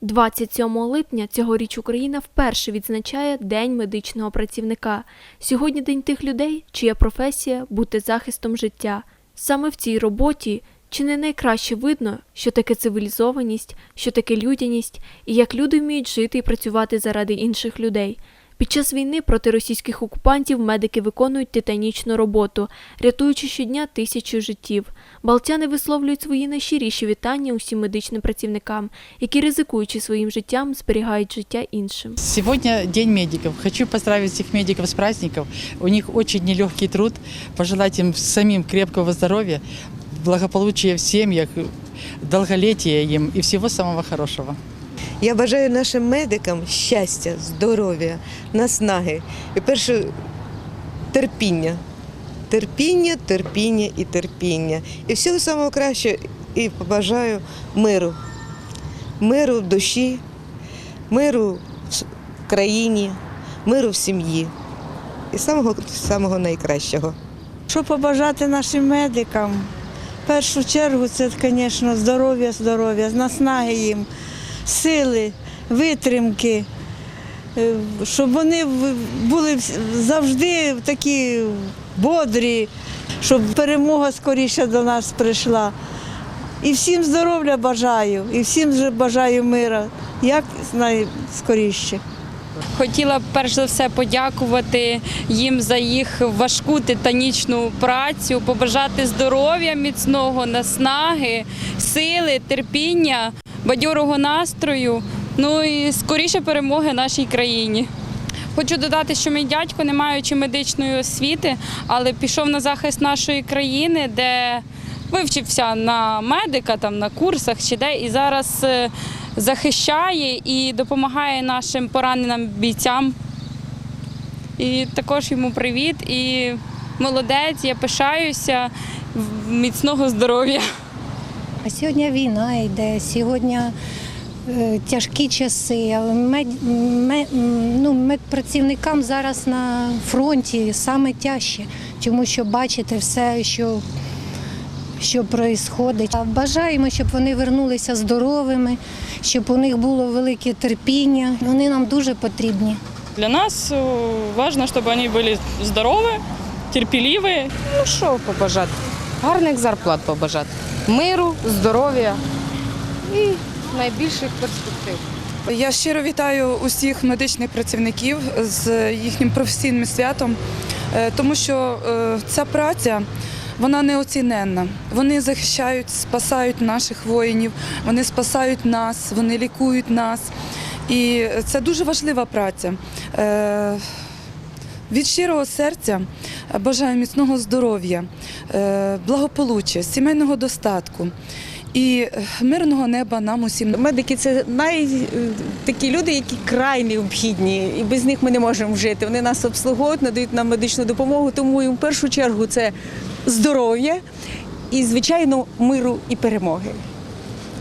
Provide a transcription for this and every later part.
27 липня цьогоріч Україна вперше відзначає День медичного працівника. Сьогодні день тих людей, чия професія бути захистом життя. Саме в цій роботі чи не найкраще видно, що таке цивілізованість, що таке людяність і як люди вміють жити і працювати заради інших людей. Під час війни проти російських окупантів медики виконують титанічну роботу, рятуючи щодня тисячу життів. Балтяни висловлюють свої найщиріші вітання усім медичним працівникам, які ризикуючи своїм життям, зберігають життя іншим. Сегодня День медиков. Хочу поздравить всех медиков с праздником. У них очень нелегкий труд. Пожелать им самим крепкого здоровья, благополучия в семьях, долголетия им и всего самого хорошего. Я бажаю нашим медикам щастя, здоров'я, наснаги і перше терпіння. Терпіння, терпіння і терпіння. І всього самого кращого. І побажаю миру. Миру в душі, миру в країні, миру в сім'ї. І самого, самого найкращого. Що побажати нашим медикам? В першу чергу це, звісно, здоров'я, здоров'я, наснаги їм, сили, витримки, е, щоб вони були завжди такі бодрі, щоб перемога скоріше до нас прийшла. І всім здоров'я бажаю, і всім бажаю мира, як найскоріше. Хотіла б перш за все подякувати їм за їх важку титанічну працю, побажати здоров'я, міцного наснаги, сили, терпіння, бадьорого настрою. Ну і скоріше перемоги нашій країні. Хочу додати, що мій дядько, не маючи медичної освіти, але пішов на захист нашої країни, де вивчився на медика, там на курсах чи де, і зараз е, захищає і допомагає нашим пораненим бійцям. І також йому привіт. І молодець, я пишаюся, міцного здоров'я. А сьогодні війна йде, сьогодні е, тяжкі часи. але Мед, ме- м, ну, медпрацівникам зараз на фронті саме тяжче, тому що бачите все, що, що відбувається. Бажаємо, щоб вони вернулися здоровими, щоб у них було велике терпіння. Вони нам дуже потрібні. Для нас э, важно, чтобы они были здоровы, терпеливые. Ну що побажати? Гарних зарплат побажати. Миру, здоров'я і найбільших перспектив. Я щиро вітаю усіх медичних працівників з їхнім професійним святом, е, тому що е, ця праця вона неоціненна. Вони захищають, спасають наших воїнів, вони спасають нас, вони лікують нас. І це дуже важлива праця. Е, Від щирого серця бажаю міцного здоров'я, е, благополуччя, сімейного достатку і е, мирного неба нам усім. Медики це най е, такі люди, які край необхідні, і без них ми не можемо жити. Вони нас обслуговують, надають нам медичну допомогу. Тому їм в першу чергу це здоров'я і, звичайно, миру і перемоги.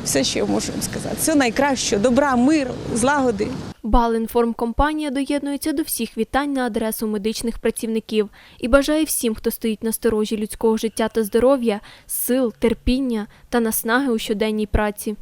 Все, що я можу вам сказати. Все найкраще, добра, миру, злагоди. Балінформкомпанія доєднується до всіх вітань на адресу медичних працівників і бажає всім, хто стоїть на сторожі людського життя та здоров'я, сил, терпіння та наснаги у щоденній праці.